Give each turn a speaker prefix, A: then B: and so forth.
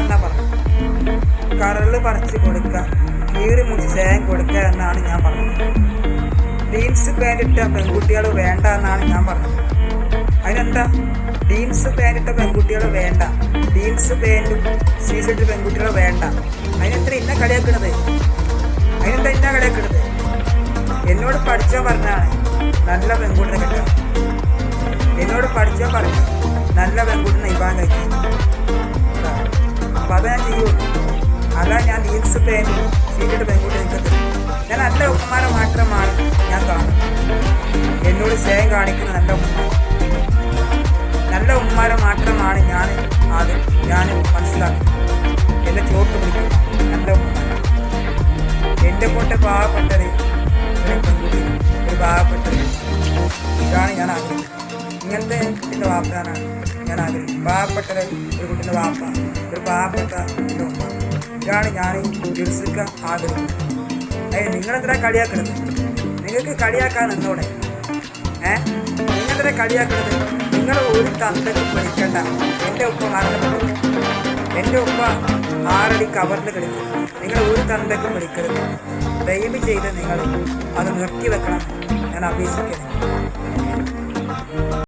A: എന്നാ പറഞ്ഞു. കരൾ പറിച്ച് കൊടുക്കുക കീറി മുറിച്ച് ചേം കൊടുക്കുക എന്നാണ് ഞാൻ പറഞ്ഞത്. ജീൻസ് പാന്റ് ഇട്ട പെൺകുട്ടികൾ വേണ്ട എന്നാണ് ഞാൻ പറഞ്ഞത്. അതിനെന്താ? ജീൻസ് പാന്റ് ഇട്ട പെൺകുട്ടികൾ വേണ്ട. ജീൻസ് പാന്റും സീസിട്ട് പെൺകുട്ടികൾ വേണ്ട. അതിനെത്ര ഇന്ന കളിയാക്കണത്? അതിനെന്താ ഇന്ന കളിയാക്കണത്? എന്നോട് പഠിച്ചോ പറഞ്ഞാണ് നല്ല പെൺകുട്ടിനെ കിട്ടുക എന്നോട് പഠിച്ചോ പറഞ്ഞു നല്ല പെൺകുട്ടിനെ ഇവാൻ കഴിക്കും പാന്റും സീറ്റിട്ട് പെൺകുട്ടി നിൽക്കത്തില്ല ഞാൻ നല്ല ഉപ്പമാരെ മാത്രമാണ് ഞാൻ കാണുന്നത്. എന്നോട് സ്നേഹം കാണിക്കുന്ന നല്ല ഉമ്മ നല്ല ഉമ്മമാരെ മാത്രമാണ് ഞാൻ ആദ്യം ഞാൻ മനസ്സിലാക്കുന്നത്. എന്നെ ചോട്ട് പിടിക്കും നല്ല ഉമ്മമാരെ എന്റെ കൊണ്ട് പാവപ്പെട്ടത് ഒരു പെൺകുട്ടി ഒരു പാവപ്പെട്ടത് ഇതാണ് ഞാൻ ആഗ്രഹിക്കുന്നത്. ഇങ്ങനത്തെ എന്റെ വാപ്പാനാണ് ഞാൻ ആഗ്രഹിക്കുന്നത്. പാവപ്പെട്ടത് ഒരു കുട്ടിന്റെ വാപ്പ. ഒരു പാവപ്പെട്ട ഉമ്മ ഇതാണ് ഞാൻ ചികിത്സിക്കാൻ ആഗ്രഹിക്കുന്നത് ഏ നിങ്ങളെന്തിനാ കളിയാക്കണത്? നിങ്ങൾക്ക് കളിയാക്കാൻ എന്നോടെ. ഏ? നിങ്ങളെന്തിനാ കളിയാക്കണത്? നിങ്ങൾ ഒരു തന്തക്കും വിളിക്കണ്ട എന്റെ ഉപ്പ മരണപ്പെട്ടു. എന്റെ ഉപ്പ ആറടി കവറിൽ കളിക്കും നിങ്ങൾ ഒരു തന്തക്കും വിളിക്കരുത് ദയവ് ചെയ്ത് നിങ്ങൾ അത് നിർത്തി വെക്കണം ഞാൻ അപേക്ഷിക്കുന്നത്